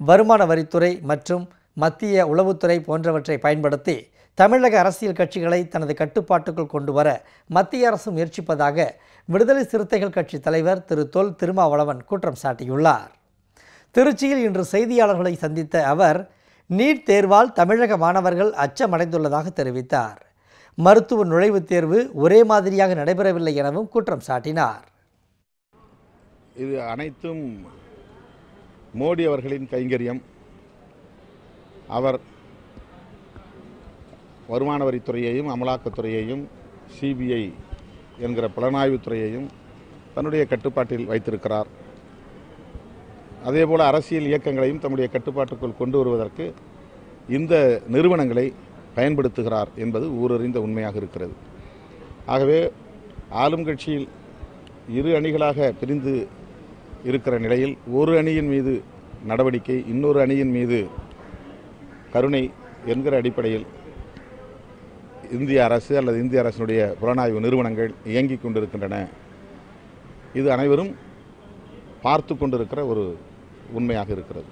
வருமான வரித்துறை மற்றும் மத்திய உளவுத்துறை போன்றவற்றை பயன்படுத்தி தமிழக அரசியல் கட்சிகளை தனது கட்டுப்பாட்டுக்குள் கொண்டு வர மத்திய அரசு முயற்சிப்பதாக விடுதலை சிறுத்தைகள் கட்சி தலைவர் திரு தொல் திருமாவளவன் குற்றம் சாட்டியுள்ளார். திருச்சியில் இன்று செய்தியாளர்களை சந்தித்த அவர் நீட் தேர்வால் தமிழக மாணவர்கள் அச்சமடைந்துள்ளதாக தெரிவித்தார். மருத்துவ நுழைவுத் தேர்வு ஒரே மாதிரியாக நடைபெறவில்லை எனவும் குற்றம் சாட்டினார். இது அனைத்தும் மோடி அவர்களின் கைங்கரியம் அவர் வருமான வரித்துறையையும் அமலாக்கத்துறையையும் சிபிஐ என்கிற புலனாய்வுத் துறையையும் தன்னுடைய கட்டுப்பாட்டில் வைத்திருக்கிறார். அதேபோல் அரசியல் இயக்கங்களையும் தம்முடைய கட்டுப்பாட்டுக்குள் கொண்டு வருவதற்கு இந்த நிறுவனங்களை பயன்படுத்துகிறார் என்பது ஊரறிந்த உண்மையாக இருக்கிறது. ஆகவே ஆளும் கட்சியில் இரு அணிகளாக பிரிந்து இருக்கிற நிலையில் ஒரு அணியின் மீது நடவடிக்கை இன்னொரு அணியின் மீது கருணை என்கிற அடிப்படையில் இந்திய அரசு அல்லது இந்திய அரசினுடைய புலனாய்வு நிறுவனங்கள் இயங்கிக் கொண்டிருக்கின்றன. இது அனைவரும் பார்த்து கொண்டிருக்கிற ஒரு உண்மையாக இருக்கிறது.